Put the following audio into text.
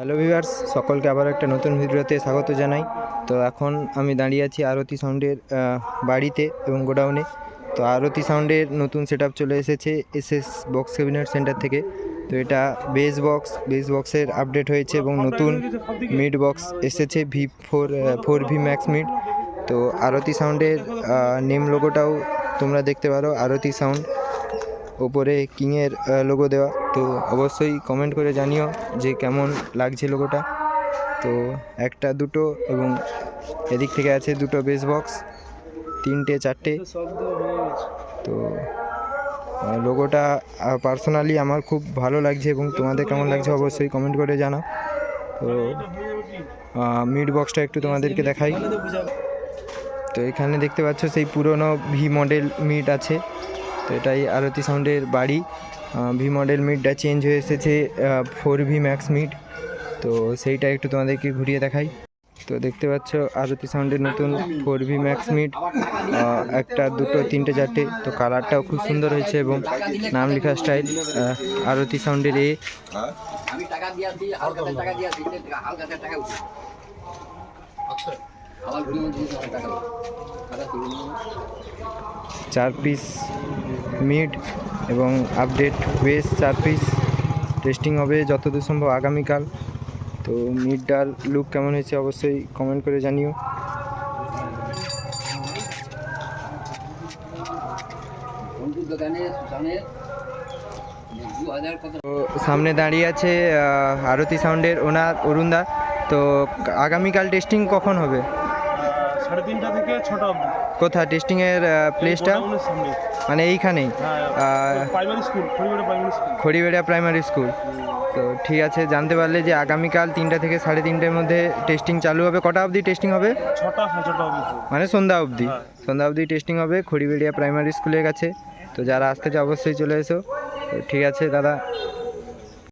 Hello viewers, সকলকে আবার একটা নতুন ভিডিওতে স্বাগত জানাই। তো এখন আমি দাঁড়িয়ে আছি আরতি সাউন্ডের বাড়িতে এবং গোডাউনে। তো আরতি সাউন্ডের নতুন সেট চলে এসেছে S S box cabinet centre থেকে। তো এটা বেস বক্স বেস বক্সের আপডেট হয়েছে এবং নতুন মিড বক্স এসেছে V four four V max mid তো আরতি সাউন্ডের নেম লোগোটাও তোমরা দেখতে পারো, আরতি সাউন্ড। ওপরে কিংয়ের লোগো দেওয়া। তো অবশ্যই কমেন্ট করে জানিও যে কেমন লাগছে লোগোটা তো একটা, দুটো এবং এদিক থেকে আছে দুটো বেস বক্স তিনটে, চারটে। তো লোগোটা পার্সোনালি আমার খুব ভালো লাগছে এবং তোমাদের কেমন লাগছে অবশ্যই কমেন্ট করে জানাও। তো মিড বক্সটা একটু তোমাদেরকে দেখাই। তো এখানে দেখতে পাচ্ছ সেই পুরনো ভি মডেল মিট আছে। তো এটাই আরতি সাউন্ডের বাড়ি। ভি মডেল মিটটা চেঞ্জ হয়ে এসেছে ফোর ভি ম্যাক্স মিট তো সেইটা একটু তোমাদেরকে ঘুরিয়ে দেখাই। তো দেখতে পাচ্ছ আরতি সাউন্ডের নতুন ফোর ভি ম্যাক্স মিট একটা, দুটো, তিনটে, চারটে। তো কালারটাও খুব সুন্দর হয়েছে এবং নাম লেখা স্টাইল আরতি সাউন্ডের এ। চার পিস মিড এবং আপডেট চার পিস টেস্টিং হবে যতদূর সম্ভব আগামীকাল। তো মিডটার লুক কেমন হয়েছে অবশ্যই কমেন্ট করে জানিও। তো সামনে দাঁড়িয়ে আছে আরতি সাউন্ডের ওনার অরুণদা। তো আগামীকাল টেস্টিং কখন হবে? সাড়ে তিনটা থেকে ছটা অবধি। কোথা টেস্টিংয়ের প্লেসটা গোডাউনের সামনে। মানে এইখানেই? হ্যাঁ primary school Kharibari primary school Kharibaria primary school তো ঠিক আছে জানতে পারলে যে আগামীকাল তিনটা থেকে সাড়ে তিনটের মধ্যে টেস্টিং চালু হবে। কটা অবধি টেস্টিং হবে? ছটা ছটা অবধি। মানে সন্ধ্যা অবধি। হ্যাঁ। সন্ধ্যা অবধি টেস্টিং হবে খড়িবেড়িয়া প্রাইমারি স্কুলের কাছে। তো যারা আসতে চাও অবশ্যই চলে এসো। তো ঠিক আছে দাদা।